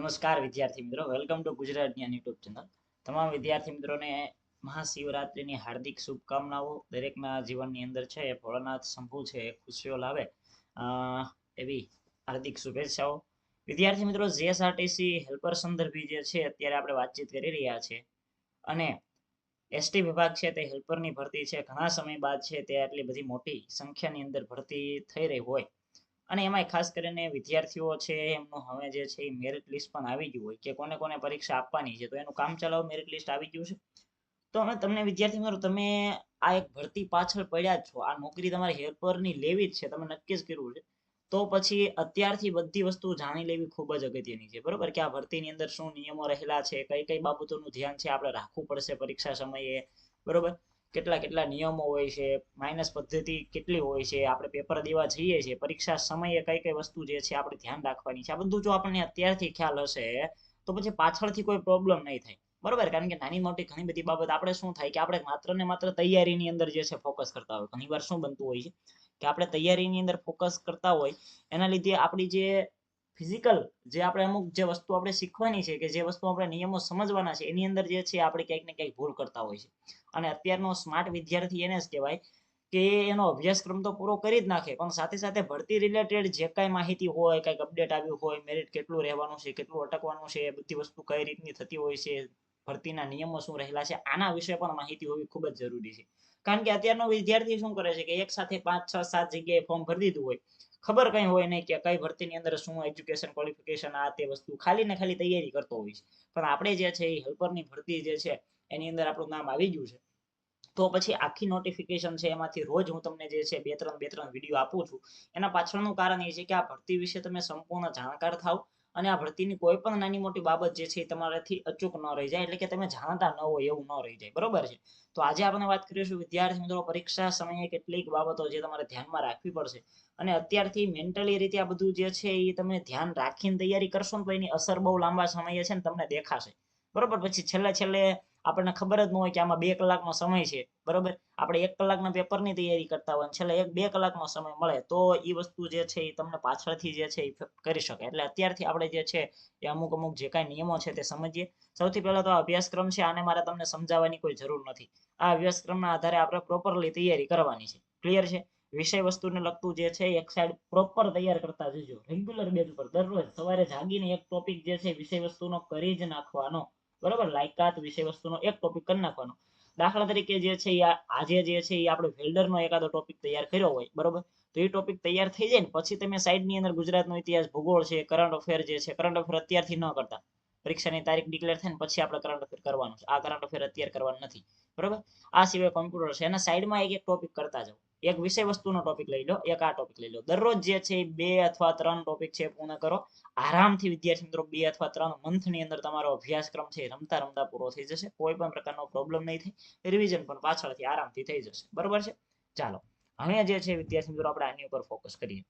નમસ્કાર વિદ્યાર્થી મિત્રો. વેલકમ ટુ ગુજરાત જ્ઞાન યુટ્યુબ ચેનલ તમામ વિદ્યાર્થી મિત્રોને મહાશિવરાત્રિની હાર્દિક શુભકામનાઓ. દરેકના જીવનની અંદર છે ભોળાનાથ શંભુ છે ખુશીઓ લાવે. એવી હાર્દિક શુભેચ્છાઓ. વિદ્યાર્થી મિત્રો જીએસઆરટીસી હેલ્પર સંદર્ભી જે છે, અત્યારે આપણે વાતચીત કરી રહ્યા છે. અને એસટી વિભાગ છે તે હેલ્પરની ભરતી છે. ઘણા સમય બાદ છે તે આટલી બધી મોટી સંખ્યાની અંદર ભરતી થઈ રહી હોય. અને એમાંય ખાસ કરીને વિદ્યાર્થીઓ છે, એમનું હવે જે છે એ મેરિટ લિસ્ટ પણ આવી ગયું હોય કે કોને કોને પરીક્ષા આપવાની છે, તો એનું કામ ચલાવ મેરિટ લિસ્ટ આવી ગયું છે. તો અમે તમને વિદ્યાર્થી મિત્રો, તમે આ એક ભરતી પાછળ પડ્યા જ છો. આ નોકરી તમારે હેલ્પરની લેવી જ છે, તમે નક્કી જ કર્યું છે. તો પછી અત્યારથી બધી વસ્તુ જાણી લેવી ખૂબ જ અગત્યની છે, બરોબર? કે આ ભરતીની અંદર શું નિયમો રહેલા છે, કઈ કઈ બાબતોનું ધ્યાન છે, આપણે રાખવું પડશે પરીક્ષા સમયે, બરોબર? કેટલા કેટલા નિયમો હોય છે માઇનસ પદ્ધતિ કેટલી હોય છે, આપણે પેપર દેવા જઈએ છીએ, પરીક્ષા સમયે કઈ કઈ વસ્તુ જે છે આપણે ધ્યાન રાખવાની છે. આ બધું જો આપણને અત્યારથી ખ્યાલ હશે, તો પછી પાછળથી કોઈ પ્રોબ્લેમ નહીં થાય. બરોબર? કારણ કે નાની મોટી ઘણી બધી બાબત આપણે શું થાય કે આપણે માત્ર ને માત્ર તૈયારીની અંદર જે છે ફોકસ કરતા હોય. ઘણીવાર શું બનતું હોય છે? કે આપણે તૈયારીની અંદર ફોકસ કરતા હોય, એના લીધે આપણી જે ફિઝિકલ જે આપણે અમુક જે વસ્તુ આપણે શીખવાની છે કે જે વસ્તુ આપણે નિયમો સમજવાના છે, એની અંદર જે છે આપણે ક્યાંક ને ક્યાંક ભૂલ કરતા હોય છે. અને અત્યારનો સ્માર્ટ વિદ્યાર્થી એને જ કહેવાય કે એનો અભ્યાસક્રમ તો પૂરો કરી જ નાખે, પણ સાથે સાથે ભરતી રિલેટેડ જે કાંઈ માહિતી હોય, કાંઈક અપડેટ આવ્યું હોય મેરિટ કેટલું રહેવાનું છે, કેટલું અટકવાનું છે, એ બધી વસ્તુ કઈ રીતની થતી હોય છે, ભરતીના નિયમો શું રહેલા છે, આના વિશે પણ માહિતી હોવી ખૂબ જ જરૂરી છે. કારણ કે અત્યારનો વિદ્યાર્થી શું કરે છે કે એક સાથે પાંચ, છ, સાત જગ્યાએ ફોર્મ ભરી દીધું હોય. ખબર કઈ હોય નહીં કે કઈ ભરતીની અંદર શું એજ્યુકેશન ક્વોલિફિકેશન આ તે વસ્તુ ખાલી ને ખાલી તૈયારી કરતો હોય છે. પણ આપણે જે છે એ હેલ્પરની ભરતી જે છે એની અંદર આપણું નામ આવી ગયું છે. તો પછી આખી નોટિફિકેશન છે એમાંથી રોજ હું તમને જે છે બે ત્રણ બે ત્રણ વીડિયો આપું છું. એના પાછળનું કારણ એ છે કે આ ભરતી વિશે તમે સંપૂર્ણ જાણકાર થાવ. અને આ ભરતીની કોઈ પણ નાની મોટી બાબત જે છે એ તમારાથી અચૂક ન રહી જાય, એટલે કે તમે જાણતા ન હોય એવું ન રહી જાય. બરોબર છે? તો આજે આપણે વાત કરીશું વિદ્યાર્થી મિત્રો પરીક્ષા સમયે કેટલીક બાબતો જે તમારે ધ્યાનમાં રાખવી પડશે. અને અત્યારથી મેન્ટલી રીતે આ બધું જે છે એ તમે ધ્યાન રાખીને તૈયારી કરશો ને તો એની અસર બહુ લાંબા સમયે છે ને તમને દેખાશે. બરોબર? પછી છેલ્લે છેલ્લે આપણને ખબર જ ન હોય કે આમાં બે કલાકનો સમય છે. બરોબર? આપણે એક કલાકના પેપરની તૈયારી કરતા હોય છેલ્લે એક બે કલાકનો સમય મળે. તો એ વસ્તુ જે છે એ તમને પાછળથી જે છે એ કરી શકે. એટલે અત્યારથી આપણે જે છે એ અમુક અમુક જે કાંઈ નિયમો છે તે સમજીએ. સૌથી પહેલા તો આ અભ્યાસક્રમ છે, આને મારે તમને સમજાવવાની કોઈ જરૂર નથી. આ અભ્યાસક્રમના આધારે આપણે પ્રોપરલી તૈયારી કરવાની છે. ક્લિયર છે? વિષય વસ્તુને લગતું જે છે એક સાઈડ પ્રોપર તૈયાર કરતા જજો. રેગ્યુલર બેઝ પર દરરોજ સવારે જાગીને એક ટોપિક જે છે વિષય વસ્તુનો કરી જ નાખવાનો. બરોબર? લાયકાત વિષય એક ટોપિક કરી નાખવાનો. દાખલા તરીકે જે છે આજે જે છે એ આપણે વેલ્ડરનો એકાદો ટોપિક તૈયાર કર્યો હોય, બરોબર? તો એ ટોપિક તૈયાર થઈ જાય ને, પછી તમે સાઈડની અંદર ગુજરાતનો ઇતિહાસ, ભૂગોળ છે કરંટ અફેર જે છે કરંટ અફેર અત્યારથી ન કરતા. પરીક્ષાની તારીખ ડિક્લેર થાય ને, પછી આપણે કરંટ અફેર કરવાનું છે. આ કરંટ અફેર અત્યારે કરવાનું નથી. બરોબર? આ સિવાય કોમ્પ્યુટર છે. એના સાઈડમાં એક એક ટોપિક કરતા જાઓ. એક વિષય વસ્તુનો ટોપિક લઈ લો, એક આ ટોપિક લઈ લો. દરરોજ જે છે બે અથવા ત્રણ ટોપિક છે પૂર્ણ કરો. આરામથી વિદ્યાર્થી મિત્રો બે અથવા ત્રણ મંથની અંદર તમારો અભ્યાસક્રમ છે રમતા રમતા પૂરો થઈ જશે. કોઈ પણ પ્રકારનો પ્રોબ્લેમ નહીં થાય. રિવિઝન પણ પાછળથી આરામથી થઈ જશે. બરોબર છે? ચાલો. હવે જે છે વિદ્યાર્થી મિત્રો આપણે આની ઉપર ફોકસ કરીએ.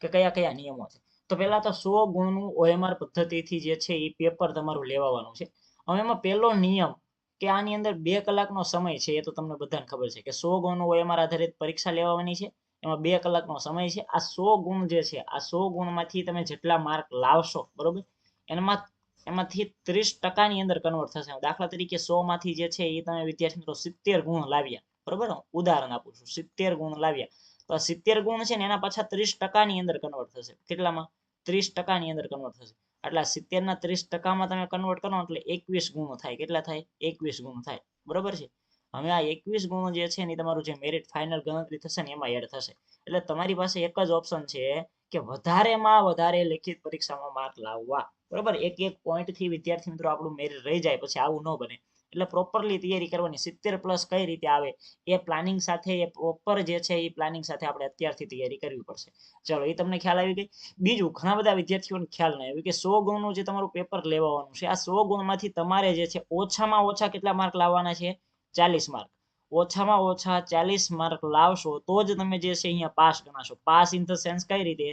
કે કયા કયા નિયમો છે? તો પહેલા તો સો ગુણનું ઓએમઆર પદ્ધતિથી જે છે એ પેપર તમારું લેવાનું છે. હવે એમાં પહેલો નિયમ કે આની અંદર બે કલાકનો સમય છે એ તો તમને બધાને ખબર છે કે સો ગુણ હોય એમાં આધારિત પરીક્ષા લેવાની છે. એમાં બે કલાકનો સમય છે. આ સો ગુણ જે છે, આ સો ગુણમાંથી તમે જેટલા માર્ક લાવશો, બરોબર? એમાં, એમાંથી ત્રીસ ટકાની અંદર કન્વર્ટ થશે. દાખલા તરીકે સો માંથી જે છે એ તમે વિદ્યાર્થી મિત્રો સિત્તેર ગુણ લાવ્યા, બરોબર? ઉદાહરણ આપું છું. સિત્તેર ગુણ લાવ્યા. તો આ સિત્તેર ગુણ છે ને એના પાછા ત્રીસ ટકાની અંદર કન્વર્ટ થશે. કેટલામાં? ત્રીસ ટકાની અંદર કન્વર્ટ થશે. એટલે સિત્તેરના ત્રીસ ટકામાં તમે કન્વર્ટ કરો એટલે એકવીસ ગુણો થાય. કેટલા થાય? એકવીસ ગુણ થાય. બરોબર છે? હવે આ એકવીસ ગુણ જે છે ને તમારું જે મેરિટ ફાઇનલ ગણતરી થશે ને એમાં એડ થશે. એટલે તમારી પાસે એક જ ઓપ્શન છે કે વધારેમાં વધારે લેખિત પરીક્ષામાં માર્ક લાવવા. બરોબર? એક એક point થી વિદ્યાર્થી મિત્રો આપણું મેરિટ રહી જાય, પછી આવું ન બને. એટલે પ્રોપરલી તૈયારી કરવાની સિત્તેર પ્લસ કઈ રીતે આવે એ પ્લાનિંગ સાથે એ પ્રોપર જે છે એ પ્લાનિંગ સાથે આપણે અત્યારથી તૈયારી કરવી પડશે. ચલો, એ તમને ખ્યાલ આવી ગઈ? બીજું, ઘણા બધા વિદ્યાર્થીઓને ખ્યાલ નહીં આવ્યું કે સો ગુણનું જે તમારું પેપર લેવાનું છે, આ સો ગુણમાંથી તમારે જે છે ઓછામાં ઓછા કેટલા માર્ક લાવવાના છે? ચાલીસ માર્ક ઓછામાં ઓછા ચાલીસ માર્ક લાવશો તો જ તમે જે છે અહીંયા પાસ ગણાશો. પાસ ઇન ધ સેન્સ કઈ રીતે?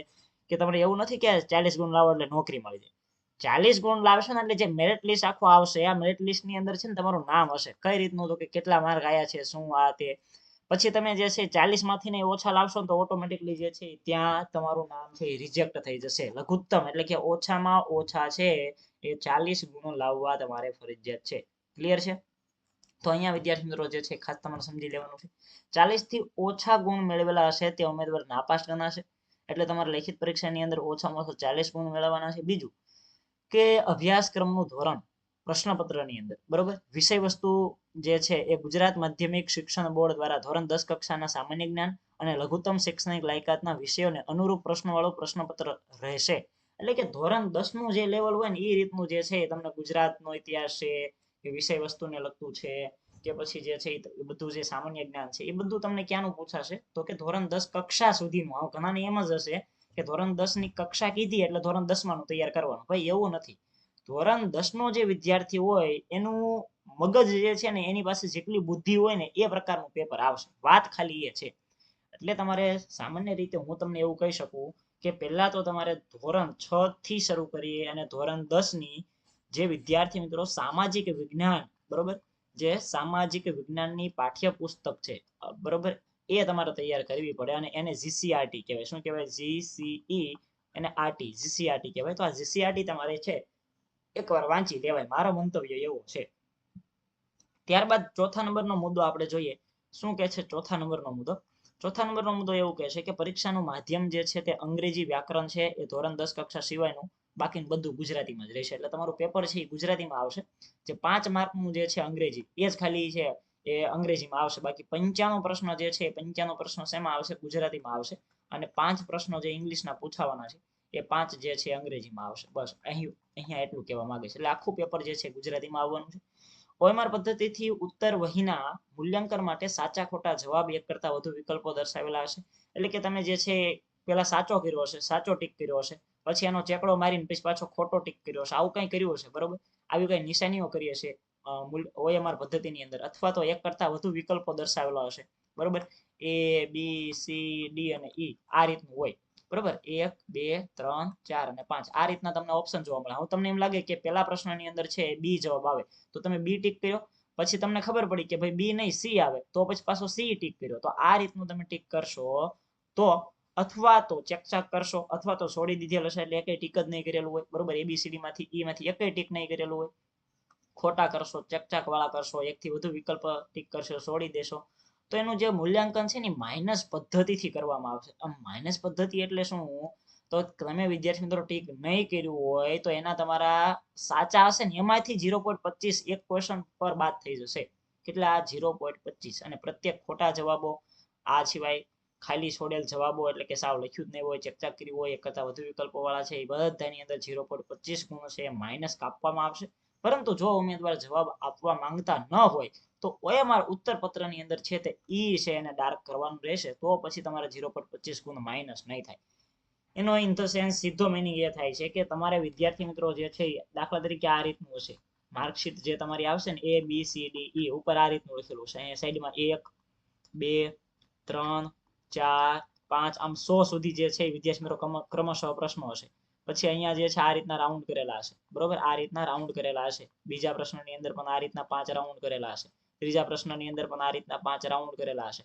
કે તમારે એવું નથી કે ચાલીસ ગુણ લાવો એટલે નોકરી મળી જાય. ચાલીસ ગુણ લાવશો ને એટલે જે મેરિટ લિસ્ટ આખો આવશે, આ મેરિટ લિસ્ટની અંદર છે ને તમારું નામ હશે. કઈ રીતનું તો કે કેટલા માર્ક આયા છે, શું આ તે. પછી તમે જે છે ચાલીસમાંથી ને ઓછા લાવશો ને તો ઓટોમેટિકલી જે છે ત્યાં તમારું નામ છે રિજેક્ટ થઈ જશે. લઘુત્તમ એટલે કે ઓછામાં ઓછા છે એ ચાલીસ ગુણો લાવવા તમારે ફરજિયાત છે. ક્લિયર છે? તો અહીંયા વિદ્યાર્થી મિત્રો જે છે ખાસ તમારે સમજી લેવાનું છે. ચાલીસથી ઓછા ગુણ મેળવેલા હશે તે ઉમેદવાર નાપાસ ગણાશે. એટલે તમારે લેખિત પરીક્ષાની અંદર ઓછામાં ઓછા ચાલીસ ગુણ મેળવવાના છે. બીજું કે અભ્યાસક્રમનું ધોરણ પ્રશ્નપત્રની અંદર, બરોબર? વિષય વસ્તુ જે છે એ ગુજરાત માધ્યમિક શિક્ષણ બોર્ડ દ્વારા ધોરણ દસ કક્ષાના સામાન્ય જ્ઞાન અને લઘુત્તમ શૈક્ષણિક લાયકાતના વિષયોને અનુરૂપ પ્રશ્નવાળો પ્રશ્નપત્ર રહેશે. એટલે કે ધોરણ દસનું જે લેવલ હોય ને એ રીતનું જે છે તમને ગુજરાતનો ઇતિહાસ છે કે વિષય વસ્તુને લગતું છે, કે પછી જે છે એ બધું જે સામાન્ય જ્ઞાન છે, એ બધું તમને ક્યાંનું પૂછાશે? તો કે ધોરણ દસ કક્ષા સુધીનું. આવું ઘણાને એમ જ હશે કે ધોરણ દસની કક્ષા કીધી એટલે ધોરણ દસનું તૈયાર કરવાનું. ભાઈ, એવું નથી. ધોરણ દસ નો જે વિદ્યાર્થી હોય, એનું મગજ જે છે ને, એની પાસે જેટલી બુદ્ધિ હોય ને, એ પ્રકારનું પેપર આવશે. વાત ખાલી એ છે. એટલે તમારે સામાન્ય રીતે હું તમને એવું કહી શકું કે પહેલા તો તમારે ધોરણ છ થી શરૂ કરીએ અને ધોરણ દસની જે વિદ્યાર્થી મિત્રો, સામાજિક વિજ્ઞાન, બરોબર? જે સામાજિક વિજ્ઞાનની પાઠ્યપુસ્તક છે બરોબર? એ તમારે તૈયાર કરવી પડે અને એને જીસીઆરટી કહેવાય. શું કહેવાય? જીસીઈ અને આરટી જીસીઆરટી કહેવાય. તો આ જીસીઆરટી તમારે છે, એકવાર વાંચી લેવાય. મારો મંતવ્ય એવો છે. ત્યારબાદ ચોથા નંબરનો મુદ્દો આપણે જોઈએ. શું કહે છે ચોથા નંબરનો મુદ્દો? ચોથા નંબરનો મુદ્દો એવું કહે છે કે પરીક્ષાનું માધ્યમ જે છે તે અંગ્રેજી વ્યાકરણ છે, એ ધોરણ દસ કક્ષા સિવાયનું બાકીનું બધું ગુજરાતીમાં જ રહેશે. એટલે તમારું પેપર છે એ ગુજરાતીમાં આવશે. જે પાંચ માર્કનું જે છે અંગ્રેજી, એ જ ખાલી છે એ અંગ્રેજીમાં આવશે. બાકી પંચાણું પ્રશ્ન જે છે પંચાણું પ્રશ્નો શેમાં આવશે? ગુજરાતીમાં આવશે. અને પાંચ પ્રશ્નો જે ઇંગ્લિશના પૂછાવાના છે, એ પાંચ જે છે અંગ્રેજીમાં આવશે. બસ, અહીં, અહીંયા એટલું કહેવા માંગે છે. એટલે આખું પેપર જે છે ગુજરાતીમાં આવવાનું છે. ઓએમઆર પદ્ધતિથી ઉત્તર વહીના મૂલ્યાંકન માટે સાચા ખોટા જવાબ એક કરતા વધુ વિકલ્પો દર્શાવેલા હશે. એટલે કે તમે જે છે પેલા સાચો કર્યો હશે, સાચો ટીક કર્યો હશે. પછી એનો ચેકડો મારીને પછી પાછો ખોટો ટીક કર્યો હશે. આવું કંઈ કર્યું હશે, બરોબર? આવી કઈ નિશાનીઓ કરી હશે. ઓએમઆર પદ્ધતિની અંદર અથવા તો એક કરતા વધુ વિકલ્પો દર્શાવેલા હશે. બરોબર? એ, બી, સી, ડી અને ઈ આ રીતનું હોય. બરોબર? એક, બે, ત્રણ, ચાર અને પાંચ. આ રીતના તમને ઓપ્શન જોવા મળે. હું તમને એમ લાગે કે પેલા પ્રશ્નની અંદર છે બી જવાબ આવે, તો તમે બી ટીક કર્યો. પછી તમને ખબર પડી કે ભાઈ બી નહીં, સી આવે. તો પછી પાછો સી ટીક કર્યો. તો આ રીતનું તમે ટીક કરશો, તો અથવા તો ચેકચાક કરશો, અથવા તો છોડી દીધેલ હશે એટલે એકે ટીક જ નહીં કરેલું હોય. બરોબર? એબીસીડી માંથી ઈ માંથી એકે ટીક નહીં કરેલું હોય. ખોટા કરશો, ચકચાક વાળા કરશો, એકથી વધુ વિકલ્પ ટીક કરશો, છોડી દેશો. તો એનું જે મૂલ્યાંકન છે ને માઇનસ પદ્ધતિથી કરવામાં આવશે. આમ માઇનસ પદ્ધતિ એટલે શું? તો તમે વિદ્યાર્થી મિત્રો ટીક નહીં કર્યું હોય તો એના તમારા સાચા હશે ને એમાંથી ઝીરો પોઈન્ટ પચીસ એક ક્વેશ્ચન પર બાદ થઈ જશે. કેટલા? ઝીરો પોઈન્ટ પચીસ. અને પ્રત્યેક ખોટા જવાબો, આ સિવાય ખાલી છોડેલ જવાબો એટલે કે સાવ લખ્યું જ નહીં હોય, ચેકચાક કર્યું હોય, એક કરતા વધુ વિકલ્પો વાળા છે, એ બધાની અંદર ઝીરો પોઈન્ટ પચીસ ગુણો છે માઇનસ કાપવામાં આવશે. પરંતુ જો ઉમેદવાર જવાબ આપવા માંગતા ન હોય, તો ઓએમઆર ઉત્તર પત્રની અંદર છે તે ઈ છે એને ડાર્ક કરવાનું રહેશે, તો પછી તમારે ઝીરો પોઈન્ટ પચીસ ગુણ માઇનસ નહીં થાય. એનો ઇન ધ સેન્સ સીધો મિનિંગ એ થાય છે કે તમારે વિદ્યાર્થી મિત્રો જે છે દાખલા તરીકે આ રીતનું હશે. માર્કશીટ જે તમારી આવશે ને એ બી સી ડી ઈ ઉપર આ રીતનું લખેલું છે અહીંયા સાઈડમાં એક, બે, ત્રણ, ચાર, પાંચ, આમ સો સુધી જે છે વિદ્યાર્થી મિત્રો ક્રમ- ક્રમશઃ પ્રશ્નો હશે. પછી અહીંયા જે છે આ રીતના રાઉન્ડ કરેલા હશે. બરોબર? આ રીતના રાઉન્ડ કરેલા હશે. બીજા પ્રશ્નની અંદર પણ આ રીતના પાંચ રાઉન્ડ કરેલા હશે. ત્રીજા પ્રશ્નની અંદર પણ આ રીતના પાંચ રાઉન્ડ કરેલા હશે.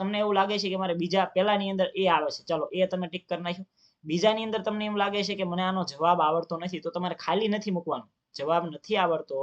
તમને એવું લાગે છે કે મારે બીજા પહેલાની અંદર એ આવે છે. ચલો, એ તમે ટીક કરી નાખ્યું. બીજાની અંદર તમને એમ લાગે છે કે મને આનો જવાબ આવડતો નથી, તો તમારે ખાલી નથી મૂકવાનું. જવાબ નથી આવડતો,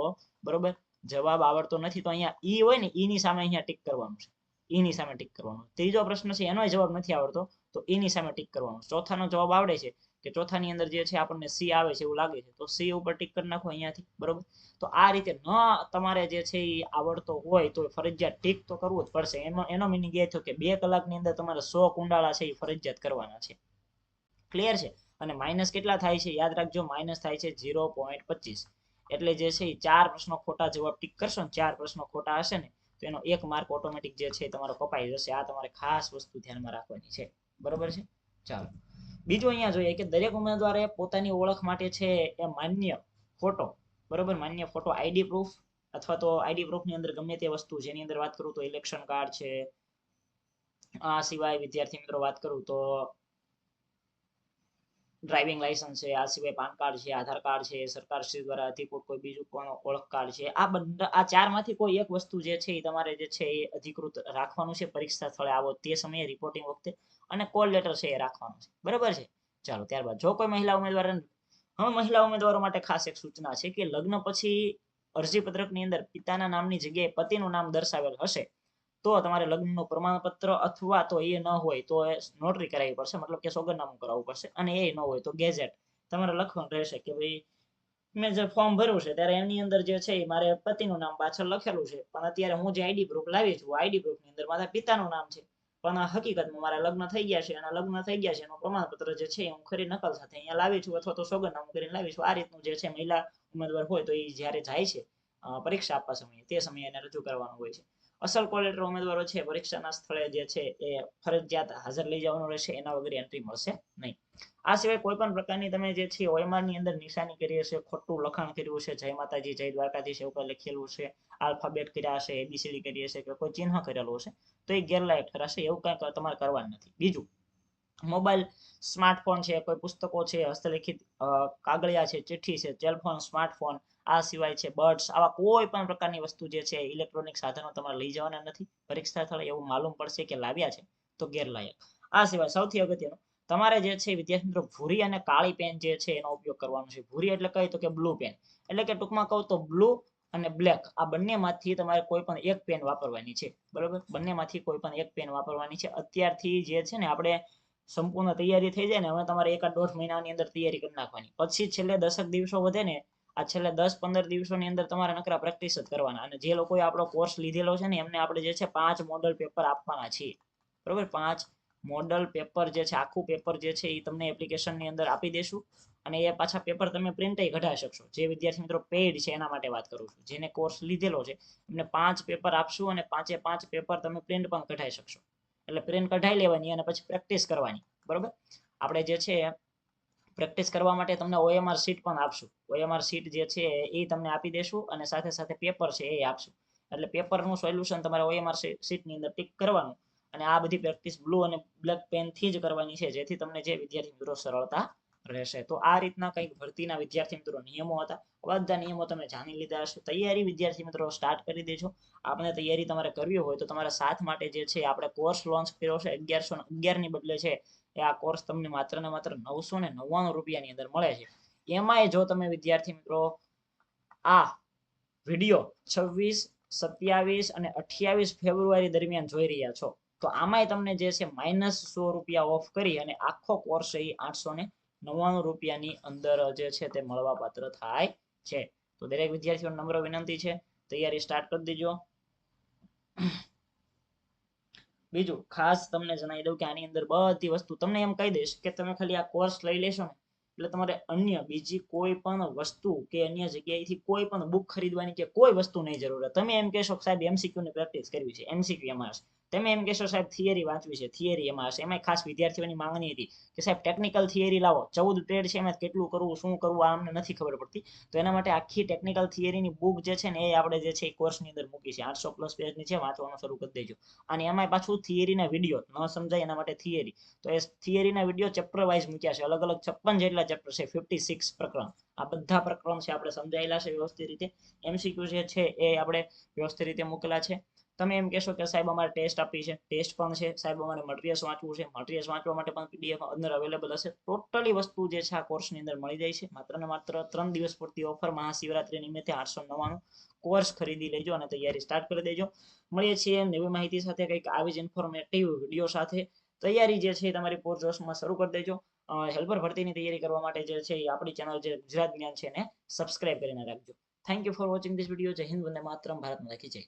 બરોબર? જવાબ આવડતો નથી, તો અહીંયા ઈ હોય ને ઈ ની સામે અહીંયા ટીક કરવાનું છે. ઈની સામે ટીક કરવાનું. ત્રીજો પ્રશ્ન છે, એનો જવાબ નથી આવડતો, તો એની સામે ટીક કરવાનું. ચોથાનો જવાબ આવડે છે કે ચોથાની અંદર જે છે આપણને સી આવે છે એવું લાગે છે. તો સી ઉપર ટીક કરી નાખો અહીંયાથી, બરોબર? તો આ રીતે ન તમારે જે છે એ આવડતો હોય તો ફરજિયાત ટીક તો કરવું જ પડશે. એનો એનો મિનિંગ એ થયો કે બે કલાકની અંદર તમારે સો કુંડાળા છે એ ફરજિયાત કરવાના છે. ક્લિયર છે? અને માઇનસ કેટલા થાય છે? યાદ રાખજો માઇનસ થાય છે ઝીરો પોઈન્ટ પચીસ. એટલે જે છે એ ચાર પ્રશ્નો ખોટા જવાબ ટીક કરશો ને ચાર પ્રશ્નો ખોટા હશે ને, તો એનો એક માર્ક ઓટોમેટિક જે છે તમારો કપાઈ જશે. આ તમારે ખાસ વસ્તુ ધ્યાનમાં રાખવાની છે. બરોબર છે? ચાલો. બીજું અહીંયા જોઈએ કે દરેક ઉમેદવારે પોતાની ઓળખ માટે છે એ માન્ય ફોટો બરોબર? માન્ય ફોટો આઈડી પ્રૂફ અથવા તો આઈડી પ્રૂફની અંદર ગમે તે વસ્તુ, જેની અંદર વાત કરું તો ઇલેક્શન કાર્ડ છે, આ સિવાય વિદ્યાર્થી મિત્રો વાત કરું તો ડ્રાઇવિંગ લાયસન્સ છે, આ સિવાય પાન કાર્ડ છે, આધાર કાર્ડ છે, સરકાર શ્રી દ્વારા અધિકૃત કોઈ બીજું કોઈ ઓળખ કાર્ડ છે. આ બધા, આ ચારમાંથી કોઈ એક વસ્તુ જે છે એ તમારે જે છે એ અધિકૃત રાખવાનું છે, પરીક્ષા સ્થળે આવો તે સમયે રિપોર્ટિંગ વખતે. અને કોલ લેટર છે એ રાખવાનું છે. બરાબર છે? ચાલો, ત્યારબાદ જો કોઈ મહિલા ઉમેદવાર હવે મહિલા ઉમેદવારો માટે ખાસ એક સૂચના છે કે લગ્ન પછી અરજીપત્રકની અંદર પિતાના નામની જગ્યાએ પતિનું નામ દર્શાવેલ હશે, તો તમારે લગ્નનું પ્રમાણપત્ર અથવા તો એ ન હોય તો એ નોટરી કરાવવી પડશે. મતલબ કે સોગંદનામું કરાવવું પડશે અને એ ન હોય તો ગેઝેટ તમારે લખવાનું રહેશે કે ભાઈ, મેં જે ફોર્મ ભર્યું છે ત્યારે એની અંદર જે છે મારે પતિનું નામ પાછળ લખેલું છે. પણ અત્યારે હું જે આઈડી પ્રૂફ લાવી છું આઈડી પ્રૂફની અંદર મારા પિતાનું નામ છે. પણ હકીકતમાં મારા લગ્ન થઈ ગયા છે અને લગ્ન થઈ ગયા છે એનું પ્રમાણપત્ર જે છે હું ખરી નકલ સાથે અહીંયા લાવી છું અથવા તો સોગંદનામું કરીને લાવી છું. આ રીતનું જે છે મહિલા ઉમેદવાર હોય તો એ જ્યારે જાય છે પરીક્ષા આપવા સમયે, તે સમયે એને રજૂ કરવાનું હોય છે. અસલ કોલેટર ઉમેદવારો છે, પરીક્ષાના સ્થળે જે છે એ ફરજિયાત હાજર લઈ જવાનું રહેશે, એના વગર એન્ટ્રી મળશે નહીં. આ સિવાય કોઈ પણ પ્રકારની તમે જે છે ઓએમઆર અંદર નિશાની કરી હશે, ખોટું લખાણ કર્યું છે જય માતાજી, જય દ્વારકાધીશ એવું કઈ લખેલું છે આલ્ફાબેટ કર્યા હશે એબીસીડી કરી હશે કે કોઈ ચિહ્ન કરેલું હશે, તો એ ગેરલાયક ઠરાશે, એવું કઈ તમારે કરવાનું નથી. બીજું મોબાઈલ સ્માર્ટફોન છે, કોઈ પુસ્તકો છે, હસ્તલિખિત કાગળિયા છે, ચિઠ્ઠી છે ટેલિફોન સ્માર્ટફોન આ સિવાય છે, બર્ડ્સ, આવા કોઈ પણ પ્રકારની વસ્તુ જે છે ઇલેક્ટ્રોનિક સાધનો તમારે લઈ જવાના નથી. પરીક્ષા સ્થળે એવું માલુમ પડશે કે લાવ્યા છે, તો ગેરલાયક. આ સિવાય સૌથી અગત્યનું, તમારે જે છે વિદ્યાર્થી મિત્રો ભૂરી અને કાળી પેન જે છે, એનો ઉપયોગ કરવાનો છે. ભૂરી એટલે કહી તો કે બ્લુ પેન. એટલે કે ટૂંકમાં કહું તો બ્લુ અને બ્લેક, આ બંનેમાંથી તમારે કોઈ પણ એક પેન વાપરવાની છે. બરોબર? બંનેમાંથી કોઈ પણ એક પેન વાપરવાની છે. અત્યારથી જે છે ને, આપણે સંપૂર્ણ તૈયારી થઈ જાય ને હવે તમારે એકાદ દોઢ મહિનાની અંદર તૈયારી કરી નાખવાની. પછી છેલ્લે દસક દિવસો વધે ને આ છેલ્લે દસ પંદર દિવસોની અંદર તમારે નકરા પ્રેક્ટિસ જ કરવાના. અને જે લોકોએ આપણો કોર્સ લીધેલો છે ને, એમને આપણે જે છે પાંચ મોડલ પેપર આપવાના છીએ. બરોબર? પાંચ મોડલ પેપર જે છે, આખું પેપર જે છે, એ તમને એપ્લિકેશનની અંદર આપી દેશું. અને એ પાછા પેપર તમે પ્રિન્ટય કઢાવી શકશો. જે વિદ્યાર્થી મિત્રો પેઇડ છે, એના માટે વાત કરું છું. જેને કોર્સ લીધેલો છે, એમને પાંચ પેપર આપશું અને પાંચે પાંચ પેપર તમે પ્રિન્ટ પણ કઢાવી શકશો. એટલે પ્રિન્ટ કઢાઈ લેવાની અને પછી પ્રેક્ટિસ કરવાની. બરોબર? આપણે જે છે પ્રેક્ટિસ કરવા માટે તમને ઓએમઆર સીટ પણ આપશું. ઓએમઆર સીટ જે છે, એ તમને આપી દેશું અને સાથે સાથે પેપર છે, એ આપશું. એટલે પેપરનું સોલ્યુશન તમારે ઓએમઆર સીટની અંદર ટીક કરવાનું અને આ બધી પ્રેક્ટિસ બ્લુ અને બ્લેક પેનથી જ કરવાની છે, જેથી તમને જે વિદ્યાર્થી મિત્રો સરળતા રહેશે. તો આ રીતના કંઈક ભરતીના વિદ્યાર્થી મિત્રો નિયમો હતા. બધા નિયમો તમે જાણી લીધા હશે. તૈયારી વિદ્યાર્થી મિત્રો સ્ટાર્ટ કરી દેજો. આપણે તૈયારી તમારે કરવી હોય તો તમારા સાથ માટે જે છે આપણે કોર્સ લોન્ચ કર્યો છે. અગિયારસો અગિયારની બદલે છે એ આ કોર્સ તમને માત્ર ને માત્ર નવસો ને નવ્વાણું રૂપિયાની અંદર મળે છે. એમાંય જો તમે વિદ્યાર્થી મિત્રો આ વીડિયો છવ્વીસ, સત્યાવીસ અને અઠ્યાવીસ ફેબ્રુઆરી દરમિયાન જોઈ રહ્યા છો. તો આમાંય તમને જે છે માઇનસ સો રૂપિયા ઓફ કરી અને આખો કોર્સ એ આઠસો ને નવ્વાણું રૂપિયાની અંદર જે છે તે મળવા પાત્ર થાય છે. તો દરેક વિદ્યાર્થીઓ નમ્ર વિનંતી છે. તૈયારી સ્ટાર્ટ કરી દેજો. બીજું, ખાસ તમને જણાવી દઉં કે આની અંદર બધી વસ્તુ તમને એમ કહી દઈશ કે તમે ખાલી આ કોર્સ લઈ લેશો ને, એટલે તમારે અન્ય બીજી કોઈ પણ વસ્તુ કે અન્ય જગ્યાએથી કોઈ પણ બુક ખરીદવાની કે કોઈ વસ્તુ નહીં જરૂર તમે એમ કહેશો સાહેબ એમસીક્યુ ની પ્રેક્ટિસ કરવી છે. એમસીક્યુ એમાં તમે એમ કહેશો, સાહેબ થિયરી વાંચવી છે. થિયરી એમાં હશે. એમાં ખાસ વિદ્યાર્થીઓની માંગણી હતી કે, સાહેબ ટેકનિકલ થિયરી લાવો. ચૌદ ટ્રેડ છે એમાં કેટલું કરવું, શું કરવું, આ અમને નથી ખબર પડતી. તો એના માટે આખી ટેકનિકલ થિયરીની બુક જે છે ને, એ આપણે જે છે એ કોર્સની અંદર મૂકી છે. આઠસો પ્લસ પેજની છે, વાંચવાનું શરૂ કરી દેજો. અને એમાં પાછું થિયરીના વીડિયો ન સમજાય એના માટે થિયરી તો એ થિયરીના વીડિયો ચેપ્ટર વાઇઝ મૂક્યા છે. અલગ અલગ છપ્પન જેટલા ચેપ્ટર છે. ફિફ્ટી સિક્સ પ્રકરણ. આ બધા પ્રકરણ છે, આપણે સમજાયેલા છે વ્યવસ્થિત રીતે. એમસીક્યુ જે છે, એ આપણે વ્યવસ્થિત રીતે મૂકેલા છે. તમે એમ કહેશો કે સાહેબ અમારે ટેસ્ટ આપી છે. ટેસ્ટ પણ છે. સાહેબ અમારે મટીરિયલ્સ વાંચવું છે. મટીરિયલ્સ વાંચવા માટે પણ પીડીએફ અંદર અવેલેબલ હશે. ટોટલી વસ્તુ જે છે આ કોર્સની અંદર મળી જાય છે. માત્ર ને માત્ર ત્રણ દિવસ પૂરતી ઓફર મહાશિવરાત્રી નિમિત્તે આઠસો નવ્વાણું કોર્સ ખરીદી લેજો અને તૈયારી સ્ટાર્ટ કરી દેજો. મળીએ છીએ નવી માહિતી સાથે કંઈક આવી જ ઇન્ફોર્મેટિવ વીડિયો સાથે. તૈયારી જે છે તમારી પૂરજોશમાં શરૂ કરી દેજો. હેલ્પર ભરતીની તૈયારી કરવા માટે જે છે એ આપણી ચેનલ જે ગુજરાત જ્ઞાન છે એને સબસ્ક્રાઇબ કરીને રાખજો. Thank you for watching this video Jai Hind. Vande Mataram. Bharat રાખી જય.